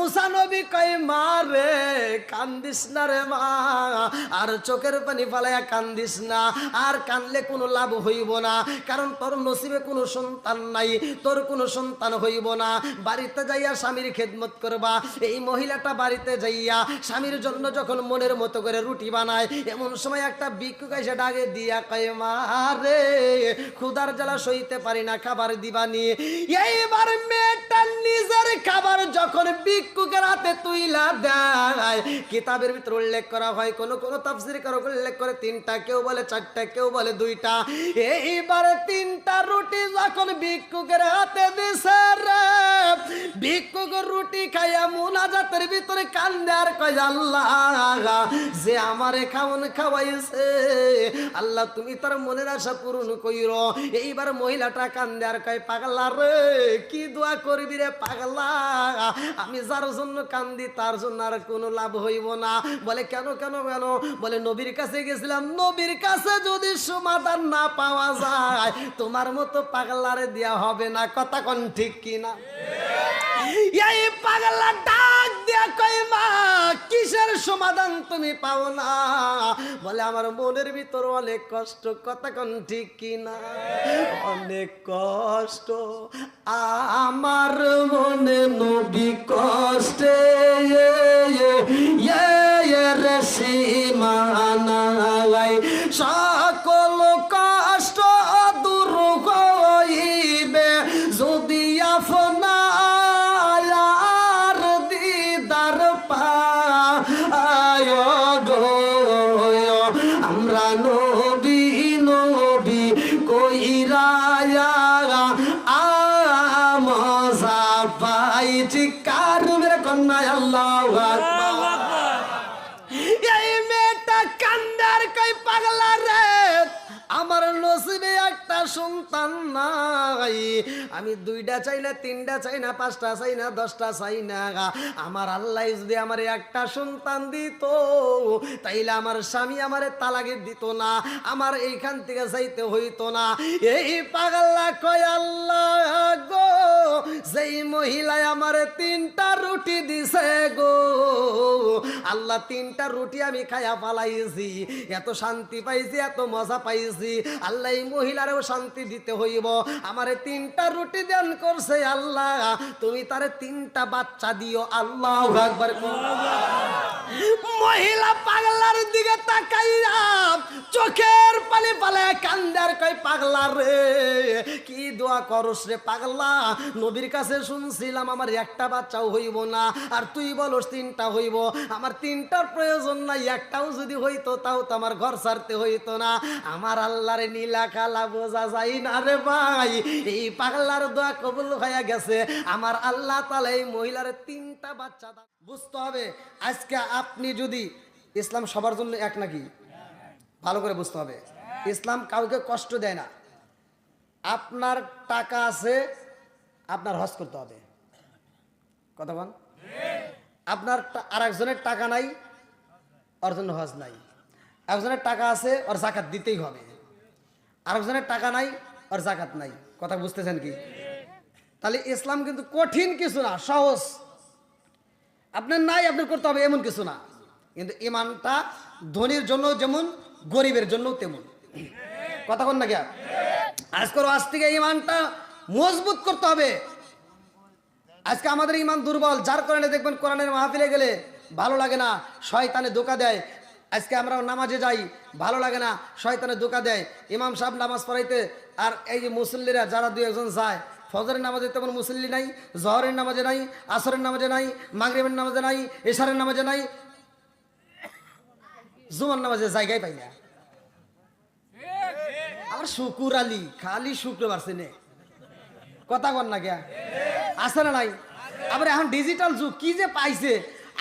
মুসা নবী কয়, মা রে, কান্দিস না রে মা, আর চোখের পানি ফালাইয়া কান্দিস না, আর কানলে কোনো লাভ হইব না, কারণ তোর নসিবে কোনো সন্তান নাই, তোর কোনো সন্তান হইব না। বাড়িতে যাইয়া স্বামীর খেদমত করবা, এই মহিলাটা বাড়িতে যাইয়া স্বামীর জন্য যখন মনের মতো করে রুটি বানায়, এমন সময় একটা ভিক্ষুক এসে ডাকে দিয়া কয়, মা রে ক্ষুদার জ্বালা সইতে পারি না, খাবার দিবানি। এইবার মেয়েটা নিজের খাবার যখন ভিক্ষুকের হাতে দেয়। কিতাবের ভিতরে উল্লেখ করা হয়, কোন তাফসির কারও উল্লেখ করে, তিনটা কেউ বলে, চারটা কেউ বলে, দুইটা। এইবারে তিনটা রুটি যখন ভিক্ষুকের হাতে দিছে রে রুটি খাইয়া ভিতরে কান্দে আর কয়, আল্লাহ, যে আমারে খাওন খাওয়াইছে, আল্লাহ, তুমি তার মনের আশা পূরণ কইর। এইবার মহিলাটা কান্দে আর কয়, পাগলা রে, কি দোয়া করবি রে, পাগলা? আমি যার জন্য কান্দি, তার জন্য আর কোনো লাভ হইব না। বলে, কেন কেন কেন? বলে, নবীর কাছে গেছিলাম। নবীর কাছে যদি সমাধান না পাওয়া যায়, তোমার মতো পাগলারে দেওয়া হবে না। কথা কন ঠিক কিনা? এই পাগলা ডাক কিসের সমাধান তুমি পাও না? বলে, আমার মনের ভিতর অনেক কষ্ট, কথা কোন ঠিক কিনা? অনেক কষ্ট, আমার মনে নবী কষ্টে রে সকল সন্তান নাই। আমি দুইটা চাই না, তিনটা চাই না, পাঁচটা চাই না, দশটা চাই না আমার আল্লাহ যদি আমার একটা সন্তান দিত, তাইলে আমার স্বামী আমারে তালাকে দিত না, আমার এইখান থেকে যাইতে হইতো না। এই পাগল্লা কয়, আল্লাহ গো, যেই মহিলায় আমারে তিনটা রুটি দিছে গো, আল্লাহ তিনটা রুটি আমি খায়া পালাইছি এত শান্তি পাইছি, এত মজা পাইছি। আল্লাহ এই মহিলারেও শান্তি দিতে হইব। আমারে তিনটা রুটি দান করছে আল্লাহ। তুমি তারে তিনটা বাচ্চা দিও। আল্লাহ একবার মহিলা পাগলার দিকে তাকাইয়া চোখের পানি পালে কান্দার কই পাগলা রে, কি দোয়া করস রে পাগলা? নবীর কাছে শুনছিলাম আমার একটা বাচ্চাও হইব না। আর তুই বলস তিনটা হইব। আমার তিনটার প্রয়োজন নাই, একটাও যদি হইতো তাও তো আমার ঘর সারতে হইতো না। আমার আল্লাহরে নীলা কালা বোঝা যায় না ভাই, এই পাগলার দোয়া কবুল হয়ে গেছে। আমার আল্লাহ তালা এই মহিলার তিনটা বাচ্চা বুঝতে হবে, আজকে আপনি যদি ইসলাম সবার জন্য এক নাকি? ভালো করে বুঝতে হবে। ইসলাম কাউকে কষ্ট দেয় না। আপনার টাকা আছে, আপনার হজ করতে হবে। কথা বল। আপনার আর একজনের টাকা নাই, ওর জন্য হজ নাই। একজনের টাকা আছে, ওর জাকাত দিতেই হবে। আরেকজনের টাকা নাই ওর জাকাত নাই। কথা বুঝতেছেন কি? তাহলে ইসলাম কিন্তু কঠিন কিছু না, সহজ। আপনার নাই, আপনার করতে হবে এমন কিছু না। কিন্তু ইমানটা ধনীর জন্য যেমন, গরিবের জন্য তেমন। কথা কন না কি আজকের আজ থেকে ইমানটা মজবুত করতে হবে। আজকে আমাদের ইমান দুর্বল, যার কারণে দেখবেন কোরআনের মাহফিলে গেলে ভালো লাগে না, শয়তানে ধোকা দেয় আজকে আমরা নামাজে যাই, ভালো লাগে না শয়তানে ধোকা দেয়। ইমাম সাহেব নামাজ পড়াইতে, আর এই যে মুসল্লিরা, যারা দুই একজন যায়, ফজরের নামাজে তেমন মুসল্লি নাই, জহরের নামাজে নাই, আসরের নামাজে নাই, মাগরিবের নামাজে নাই, এশারের নামাজে নাই। জুমার নামাজে জায়গায় পাই না। আর শুকুর আলী, খালি শুক্রবার সিনে। কথা কর না কে? আছে না নাই? আবার এখন ডিজিটাল যুগ, কি যে পাইছে?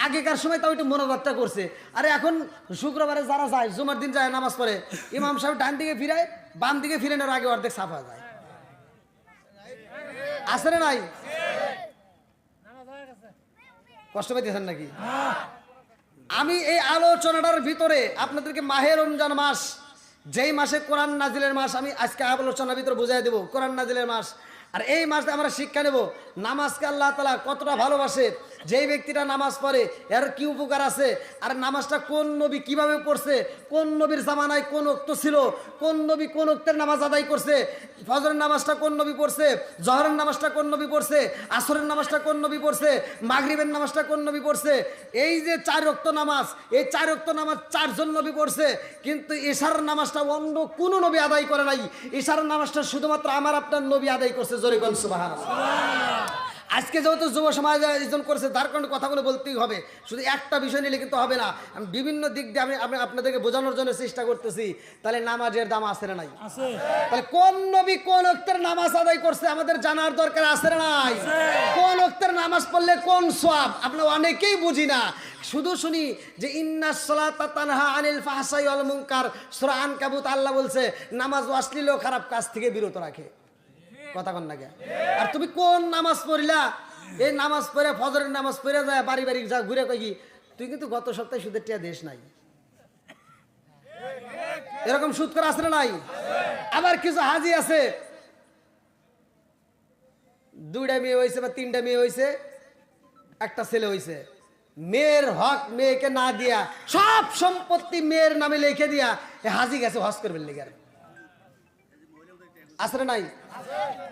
আগেকার সময় তাও একটু মনোভাবটা করছে। আরে এখন শুক্রবারে যারা যায়, জুমার দিন যায়, নামাজ পড়ে, ইমাম সাহেব ডান দিকে ফিরায়, বাম দিকে ফিরানোর আগে অর্ধেক সাফা যায়। আছে না নাই? কষ্ট পাইতেছেন নাকি? আমি এই আলোচনাটার ভিতরে আপনাদেরকে মাহে রমজান মাস, যেই মাসে কোরআন নাজিলের মাস, আমি আজকে আলোচনার ভিতরে বুঝাই দেব, কোরআন নাজিলের মাস। আর এই মাসে আমরা শিক্ষা নেব। নামাজকে আল্লাহ তালা কতটা ভালোবাসে, যেই ব্যক্তিটা নামাজ পড়ে, এর কি উপকার আছে, আর নামাজটা কোন নবী কীভাবে পড়ছে, কোন নবীর জামানায় কোন অক্ত ছিল, কোন নবী কোন অক্তের নামাজ আদায় করছে, ফজরের নামাজটা কোন নবী পড়ছে, জহরের নামাজটা কোন নবী পড়ছে, আসরের নামাজটা কোন নবী পড়ছে, মাগরিবের নামাজটা কোন নবী পড়ছে, এই যে চার রক্ত নামাজ, এই চার রক্ত নামাজ চারজন নবী পড়ছে, কিন্তু এশার নামাজটা অন্য কোনো নবী আদায় করে নাই। এশার নামাজটা শুধুমাত্র আমার, আপনার নবী আদায় করছে। জোরে কোন সুবাহান আজকে যেহেতু যুব সমাজ আয়োজন করছে তার কারণে কথাগুলো বলতেই হবে। শুধু একটা বিষয় নিলে কিন্তু হবে না আমি বিভিন্ন দিক দিয়ে আমি আমি আপনাদেরকে বোঝানোর জন্য চেষ্টা করতেছি। তাহলে নামাজের দাম আছে না নাই? তাহলে কোন নবী কোন অক্তের নামাজ আদায় করছে আমাদের জানার দরকার আছে না নাই? কোন অক্তের নামাজ পড়লে কোন সওয়াব আমরা অনেকেই বুঝি না। শুধু শুনি যে ইন্না সালাতা তানহা আনিল সূরা আনকাবুত আল্লাহ বলছে নামাজ অশ্লীল খারাপ কাজ থেকে বিরত রাখে। কথা কন না আর তুমি কোন নামাজ পড়িলা? এই নামাজ পড়ে, ফজরের নামাজ পড়ে যায়, বাড়ি বাড়ি যা ঘুরে কই তুই কিন্তু গত সপ্তাহে সুদের টিয়া দেশ নাই। এরকম সুদ করা না নাই? আবার কিছু হাজি আছে। দুইটা মেয়ে হয়েছে বা তিনটা মেয়ে হয়েছে একটা ছেলে হয়েছে মেয়ের হক মেয়েকে না দিয়া, সব সম্পত্তি মেয়ের নামে লিখে দিয়া হাজি গেছে হজ করবেন আর। আসরে নাই?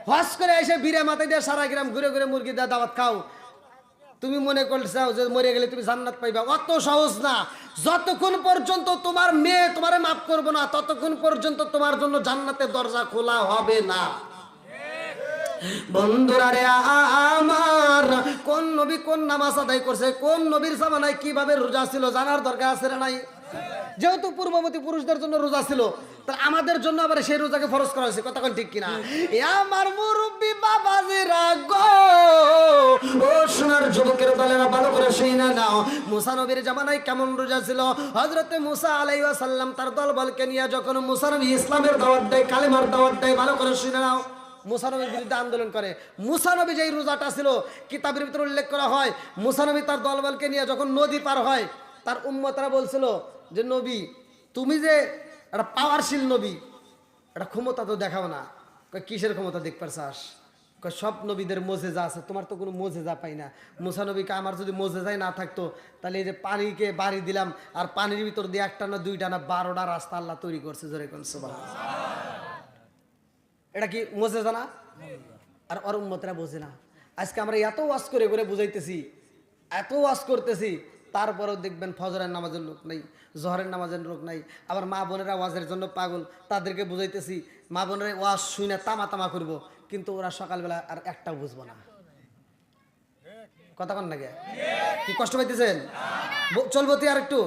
হজ করে এসে বীরে মাথায় দিয়ে সারা গ্রাম ঘুরে ঘুরে মুরগি দিয়ে দাওয়াত খাও। তুমি মনে করছাও যে মরে গেলে তুমি জান্নাত পাইবা। অত সহজ না। যতক্ষণ পর্যন্ত তোমার মেয়ে তোমারে মাফ করব না, ততক্ষণ পর্যন্ত তোমার জন্য জান্নাতের দরজা খোলা হবে না। বন্ধুরা রে, আমার কোন নবী কোন নামাজ আদায় করছে, কোন নবীর জামানায় কীভাবে রোজা ছিল জানার দরকার আছে না নাই? যেহেতু পূর্ববর্তী পুরুষদের জন্য রোজা ছিল আমাদের জন্য আবার সেই রোজাকে ফরজ করা হয়েছে, কথা ঠিক কিনা? আমার মুরব্বী বাবাজিরা গো, ও সোনার যুবকের ভালো করে শুই না নাও। মুসা নবীর জামানায় কেমন রোজা ছিল? হজরতে মুসা আলাই সাল্লাম তার দল বলকে নিয়ে যখন মুসা নবী ইসলামের দাওয়াত দেয়, কালেমার দাওয়াত দেয়, ভালো করে শুনে নাও। মুসানবীর বিরুদ্ধে আন্দোলন করে। মুসানবী যেই রোজাটা ছিল, কিতাবের ভিতরে উল্লেখ করা হয় মুসানবী তার দলবলকে নিয়ে যখন নদী পার হয়, তার উম্মতরা বলছিল যে নবী, তুমি যে একটা পাওয়ারশীল নবী, একটা ক্ষমতা তো দেখাও না। কিসের ক্ষমতা দেখবার চাস সব নবীদের মোজে যা আছে, তোমার তো কোনো মোজে যা পাই না। মুসা নবীকে আমার যদি মোজে যাই না থাকতো, তাহলে এই যে পানিকে বাড়ি দিলাম, আর পানির ভিতর দিয়ে একটা না দুইটা না বারোটা রাস্তা আল্লাহ তৈরি করছে, জোরে এটা কি মোজে জানা আর ওর উম্মতরা বোঝে না। আজকে আমরা এত ওয়াজ করে করে বুঝাইতেছি, এত ওয়াজ করতেছি তারপরেও দেখবেন ফজরের নামাজের লোক নাই, জহরের নামাজের লোক নাই। আবার মা বোনেরা ওয়াজের জন্য পাগল, তাদেরকে বুঝাইতেছি, মা বোনেরা ওয়াজ শুই না তামা তামা করব, কিন্তু ওরা সকালবেলা আর একটাও বুঝব না। কথা কন নাকি? কি কষ্ট পাইতেছেন? চলবো তুই আর একটু?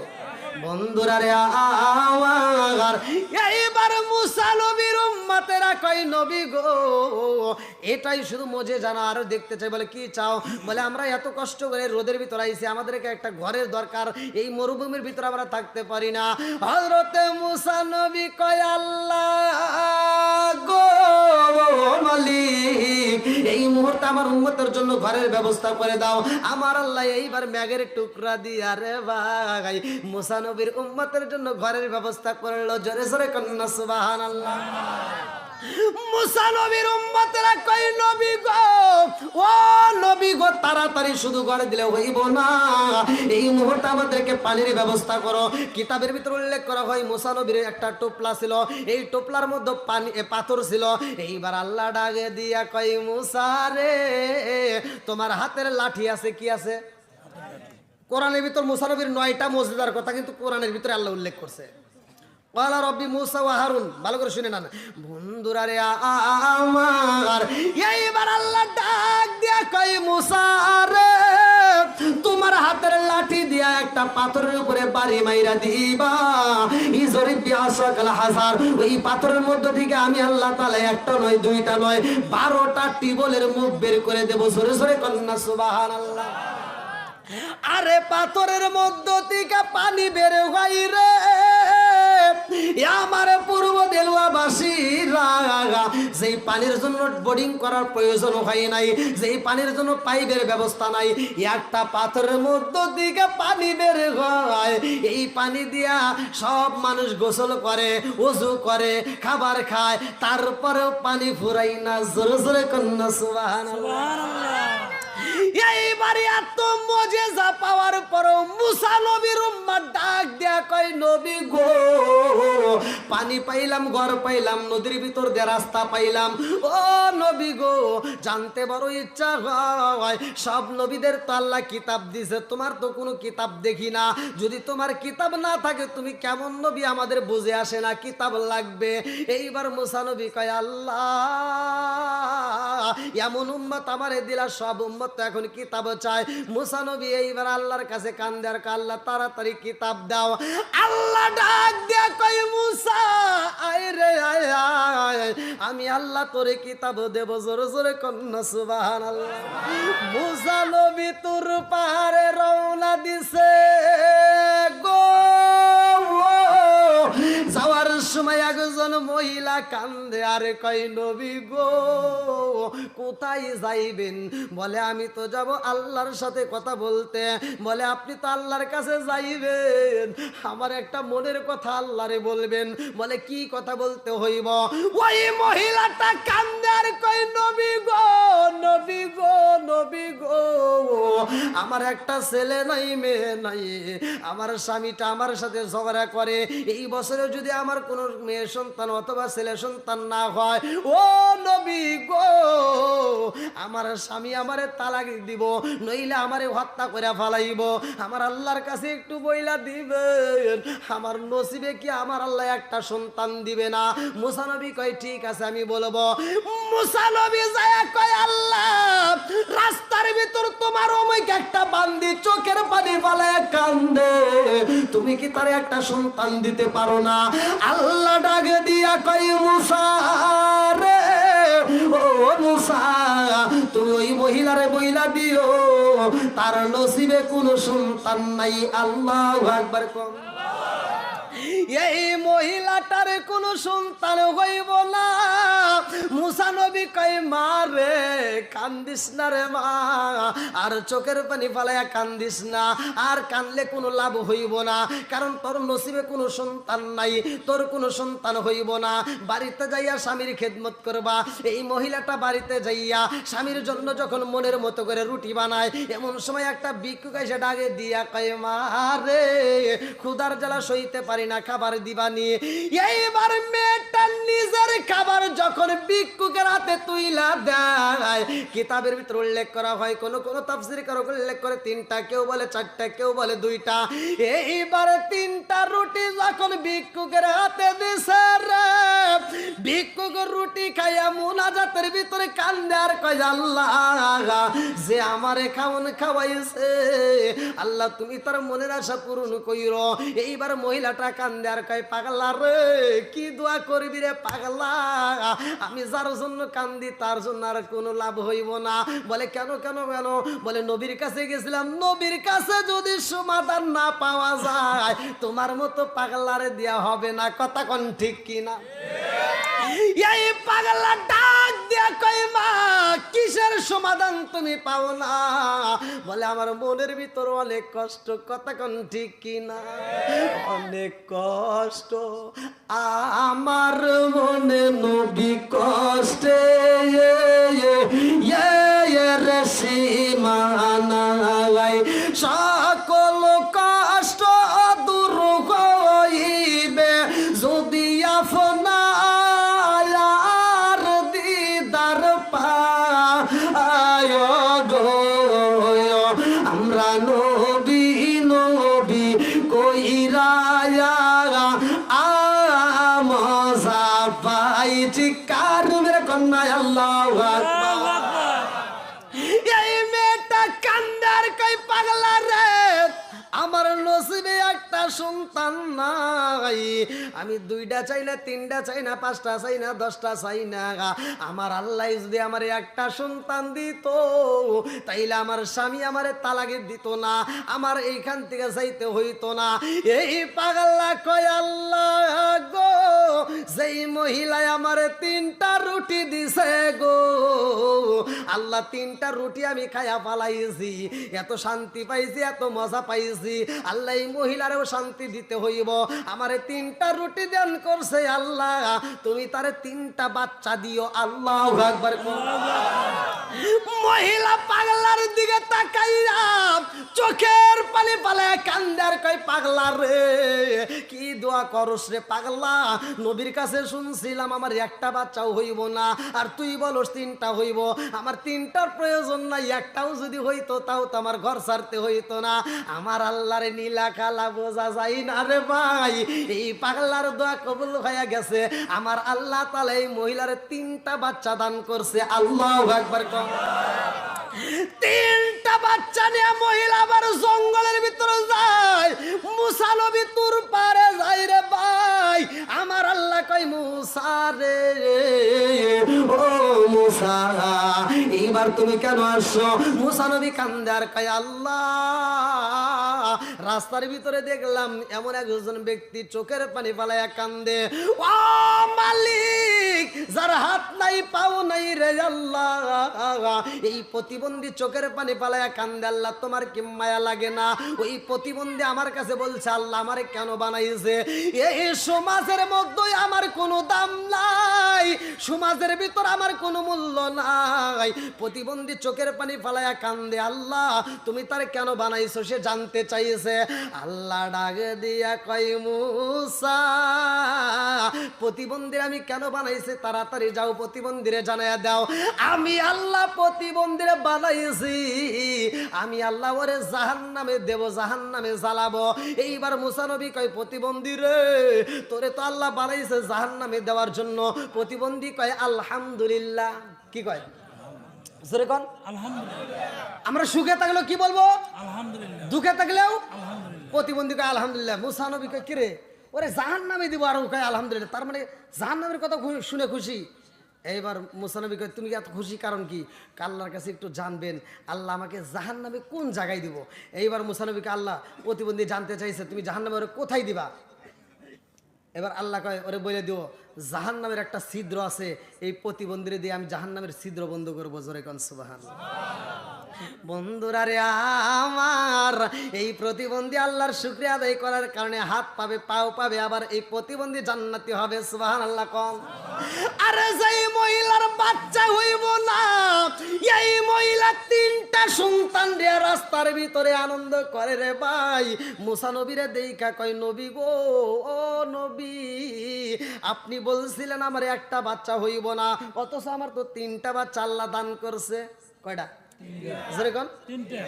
দেখতে চাই। বলে, কি চাও? বলে, আমরা এত কষ্ট করে রোদের ভিতর আইছি, আমাদেরকে একটা ঘরের দরকার, এই মরুভূমির ভিতরে আমরা থাকতে পারি না। হজরতে মুসা নবী কয়, আল্লাহ গো, মালিক মুহূর্তে আমার উন্মতের জন্য ঘরের ব্যবস্থা করে দাও। আমার আল্লাহ এইবার ম্যাগের টুকরা দিয়া রে ভাই, মুসানবীর উম্মতের জন্য ঘরের ব্যবস্থা করল। জোরে জোরে কন্যা সুবাহান আল্লাহ টোপলা ছিল। এই টোপলার মধ্যে পানি পাথর ছিল। এইবার আল্লাহ ডাকে দিয়া কই মুসা রে, তোমার হাতের লাঠি আছে, কি আছে? কোরআনের ভিতর মুসানবীর নয়টা মসজিদার কথা কিন্তু কোরআনের ভিতরে আল্লাহ উল্লেখ করছে। ওয়ালা রব্বি মুসা ওয়া হারুন ভালো করে শুনে নেন। বন্ধুরা রে আমার, এইবার আল্লাহ ডাক দিয়া কই মুসা রে, তোমার হাতের লাঠি দিয়া একটা পাথরের উপরে বাড়ি মাইরা দিবা। ইজরি বিয়াসাকাল হাজার, ওই পাথরের মধ্য থেকে আমি আল্লাহ তাআলা একটা নয়, দুইটা নয়, বারোটা টিবলের মুখ বের করে দেবো। সরে সরে কন্যা সুবহানাল্লাহ। আরে পাথরের মধ্য থেকে পানি বের হয় রে। আমার পূর্ব দেলুয়াবাসীরা যেই পানির জন্য বোর্ডিং করার প্রয়োজন হয় নাই, যেই পানির জন্য পাইপের ব্যবস্থা নাই, একটা পাথরের মধ্য দিকে পানি বের হয়। এই পানি দিয়া সব মানুষ গোসল করে ওযু করে, খাবার খায়, তারপরেও পানি ফুরাই না। জোরে জোরে কন্যা সুবহানাল্লাহ। এইবারে এত মজে যা পাওয়ার পরও মুসা নবীর উম্মার ডাক দেয়া কয়, নবী গো, পানি পাইলাম, ঘর পাইলাম, নদীর ভিতর দিয়ে রাস্তা পাইলাম। ও নবী গো, জানতে বড় ইচ্ছা হয়, সব নবীদের তো আল্লাহ কিতাব দিছে, তোমার তো কোনো কিতাব দেখি না। যদি তোমার কিতাব না থাকে, তুমি কেমন নবী আমাদের বুঝে আসে না, কিতাব লাগবে। এইবার মুসা নবী কয়, আল্লাহ, এমন উম্মত আমারে দিলা, সব উম্মত তো এখন কিতাব চায় মুসা নবী এইবার আল্লাহর কাছে কান দেওয়ার আল্লাহ, তাড়াতাড়ি কিতাব দাও। আল্লাহ ডাক দেয়া কই মুসা, আয় রে, আয় আমি আল্লাহ তোরে কিতাব দেব জোরে জোরে কন্যা সুবাহান আল্লাহ মুসা নবী তোর পাহাড়ে রওনা দিছে। সময় একজন মহিলা কান্দে, আর কই নবী গো, কোথায় যাইবেন? বলে, আমি তো যাব আল্লাহর সাথে কথা বলতে। বলে, আপনি তো আল্লাহর কাছে যাইবেন। আমার একটা মনের কথা আল্লাহরে বলবেন। বলে, কি কথা বলতে হইব? ওই মহিলাটা কান্দে, আর কই নবী গো নবী গো নবী গো। আমার একটা ছেলে নাই, মেয়ে নাই। আমার স্বামীটা আমার সাথে ঝগড়া করে। এই বছরে যদি আমার কোনো মেয়ে সন্তান অথবা ছেলে সন্তান না হয়, ও নবী গো, আমার স্বামী আমারে তালাক দিব, নইলে আমারে হত্যা করে ফালাইব। আমার আল্লাহর কাছে একটু বইলা দিবেন, আমার নসিবে কি আমার আল্লাহ একটা সন্তান দিবে না? মুসানবী কয়, ঠিক আছে, আমি বলব। মুসানবী যায় কয়, আল্লাহ, রাস্তার ভিতর তোমার অমুক একটা বান্দি চোখের পানি ফালায় কান্দে। তুমি কি তার একটা সন্তান দিতে পারো না? আল্লাহ ডাকে দিয়া কই মুসা রে, ও মুসা, তুমি ওই মহিলারে বইলা দিও। তার নসিবে কোনো সন্তান নাই, আল্লাহ একবার কম। এই মহিলাটার কোনো সন্তান হইব না। মুসা নবী কই মা রে, কান্দিস না রে মা। আর চোখের পানি ফালাইয়া কান্দিস না। আর কানলে কোনো লাভ হইব না। কারণ তোর নসিবে কোনো সন্তান নাই, তোর কোনো সন্তান হইব না। বাড়িতে যাইয়া স্বামীর খেদমত করবা। এই মহিলাটা বাড়িতে যাইয়া স্বামীর জন্য যখন মনের মতো করে রুটি বানায়, এমন সময় একটা ভিক্ষুক এসে ডাকে দিয়া কয়, মা রে ক্ষুদার জ্বালা সইতে পারি না খাবার দিবানি এইবার মেয়েটা নিজের খাবার যখন ভিক্ষুকের হাতে তুইলা দেয়, কিতাবের ভিতর উল্লেখ করা হয়, কোন কোন তাফসির কারও উল্লেখ করে, তিনটা কেউ বলে, চারটা কেউ বলে, দুইটা। এইবারে তিনটা রুটি যখন ভিক্ষুকের হাতে দিছে রে ভিক্ষুকের রুটি খাইয়া মুনাজাতের ভিতরে কান্দে আর কয়, আল্লাহ, যে আমারে খাওন খাওয়াইছে, আল্লাহ তুমি তার মনের আশা পূরণ কইর। এইবার মহিলাটা কান্দে আর কয়, পাগলা রে, কি দোয়া করবি রে, পাগলা? আমি যার জন্য কান্দি, তার জন্য আর কোনো লাভ হইব না। বলে, কেন কেন কেন? বলে, নবীর কাছে গেছিলাম, নবীর কাছে যদি সমাধান না পাওয়া যায়, তোমার মতো পাগলারে দেওয়া হবে না। কথা কন ঠিক কিনা? এই পাগলা ডাক দিয়া কিসের সমাধান তুমি পাও না? বলে, আমার মনের ভিতর অনেক কষ্ট, কথা ঠিক কিনা অনেক কষ্ট, আমার মনে নবী কষ্টে রে সীমানাই সকল আমি দুইটা চাই না, তিনটা চাই না, পাঁচটা চাই না, দশটা চাই না। আমার আল্লাহ যদি আমার একটা সন্তান দিত, তাইলে আমার স্বামী আমারে তালাকে দিত না, আমার এইখান থেকে যাইতে হইতো না। এই পাগল্লা কয়, আল্লাহ গো, যেই মহিলায় আমারে তিনটা রুটি দিছে গো, আল্লাহ তিনটা রুটি আমি খায়া পালাইছি এত শান্তি পাইছি, এত মজা পাইছি, আল্লাহ এই মহিলারেও শান্তি দিতে হইব, আমারে তিনটা রুটি দান করছে আল্লাহ। তুমি তারে তিনটা বাচ্চা দিও। আল্লাহ একবার মহিলা পাগলার দিকে তাকাইয়া চোখের পানি পালায় কান্দার কই পাগলা রে, কি দোয়া করস রে পাগলা? নবীর কাছে শুনছিলাম আমার একটা বাচ্চাও হইব না, আর তুই বলস তিনটা হইব। আমার তিনটার প্রয়োজন নাই, একটাও যদি হইতো তাও তো আমার ঘর ছাড়তে হইতো না। আমার আল্লাহর নীলা কালা বোঝা যায় না রে ভাই। এই পাগলার দোয়া কবুল হয়ে গেছে। আমার আল্লাহ তালা এই মহিলার তিনটা বাচ্চা দান করছে। আল্লাহ একবার তিনটা বাচ্চা নিয়ে মহিলা আবার জঙ্গলের ভিতরে যায়। মুসানবী তুর পারে যাই রে ভাই। আমার আল্লাহ কই মুসা রে, ও মুসা, এইবার তুমি কেন আসছো? মুসানবী কান্দার কয়, আল্লাহ রাস্তার ভিতরে দেখলাম এমন একজন ব্যক্তি চোখের পানি ফালাইয়া কান্দে, ও মালিক, যার হাত নাই, পাও নাই রে আল্লাহ। এই প্রতিবন্ধী চোখের পানি পালায়া কান্দে, আল্লাহ, তোমার কি মায়া লাগে না? ওই প্রতিবন্ধী আমার কাছে বলছে, আল্লাহ, আমারে কেন বানাইছে? এই সমাজের মধ্যে আমার কোনো দাম নাই, সমাজের ভিতর আমার কোনো মূল্য নাই। প্রতিবন্ধী চোখের পানি ফালায়া কান্দে, আল্লাহ, তুমি তার কেন বানাইছো সে জানতে চাইছে। আল্লাহ ডাক দিয়া কই মুসা, প্রতিবন্ধীর আমি কেন বানাইছি? তাড়াতাড়ি যাও, প্রতিবন্ধীরে জানাইয়া দাও। আমি আল্লাহ প্রতিবন্ধীরে বানাইছি। আমি আল্লাহ ওরে জাহান নামে দেব জাহান নামে জ্বালাবো। এইবার মুসানবী কয়, প্রতিবন্ধী রে, তোরে তো আল্লাহ বানাইছে জাহান নামে দেওয়ার জন্য। প্রতিবন্ধী কয়, আলহামদুলিল্লাহ। কি কয়? জোরে কন। আলহামদুলিল্লাহ। আমরা সুখে থাকলেও কি বলব? আলহামদুলিল্লাহ। দুঃখে থাকলেও আলহামদুলিল্লাহ। প্রতিবন্ধী কয় আলহামদুলিল্লাহ মুসানবী কয় কিরে ওরে জাহান নামে দিব আর কয় আলহামদুলিল্লাহ। তার মানে জাহান নামের কথা শুনে খুশি। এইবার মুসানবী কয় তুমি এত খুশি কারণ কি? আল্লাহর কাছে একটু জানবেন আল্লাহ আমাকে জাহান নামে কোন জায়গায় দিব? এইবার মুসানবীকে আল্লাহ প্রতিবন্ধী জানতে চাইছে তুমি জাহান নামে ওরে কোথায় দিবা? এবার আল্লাহ কয় ওরে বলে দিও জাহান নামের একটা ছিদ্র আছে এই প্রতিবন্ধীরে দিয়ে আমি জাহান নামের ছিদ্র বন্ধ করব, জোরে কন সুবাহান। বন্ধুরা রে আমার, এই প্রতিবন্ধী আল্লাহর শুক্রিয়া আদায় করার কারণে হাত পাবে, পাও পাবে, আবার এই প্রতিবন্ধী জান্নাতি হবে সুবাহান আল্লাহ কম আরে যেই মহিলার বাচ্চা হইব না, এই মহিলা তিনটা সন্তান রে রাস্তার ভিতরে আনন্দ করে রে ভাই। মুসা নবীরে দেইকা কয়, নবী গো, ও নবী, আপনি বলছিলেন আমার একটা বাচ্চা হইব না অথচ আমার তো তিনটা বাচ্চা আল্লাহ দান করছে। কয়টা? যেরকম? তিনটে।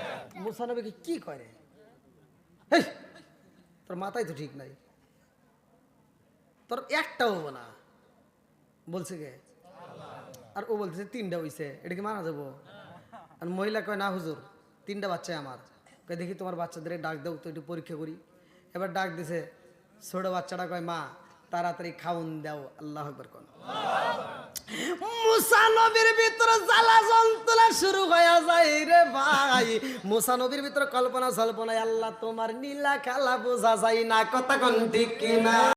কি করে তোর মাথায় তো ঠিক নাই। তোর একটা হব না। বলছে কে? আর ও বলতেছে তিনটা হইছে। এটা কি মানা যাব? আর মহিলা কয় না হুজুর তিনটা বাচ্চা আমার। কয় দেখি তোমার বাচ্চাদের ডাক দাও তো একটু পরীক্ষা করি। এবার ডাক দিছে ছোট বাচ্চাটা কয় মা তাড়াতাড়ি খাউন দাও আল্লাহ একবার কোন। মুসা জ্বালা শুরু যায় রে ভাই। মুসা কল্পনা সল্পনা আল্লাহ তোমার নীলা খালা বোঝা যায় না। কথা কোন ঠিক কিনা?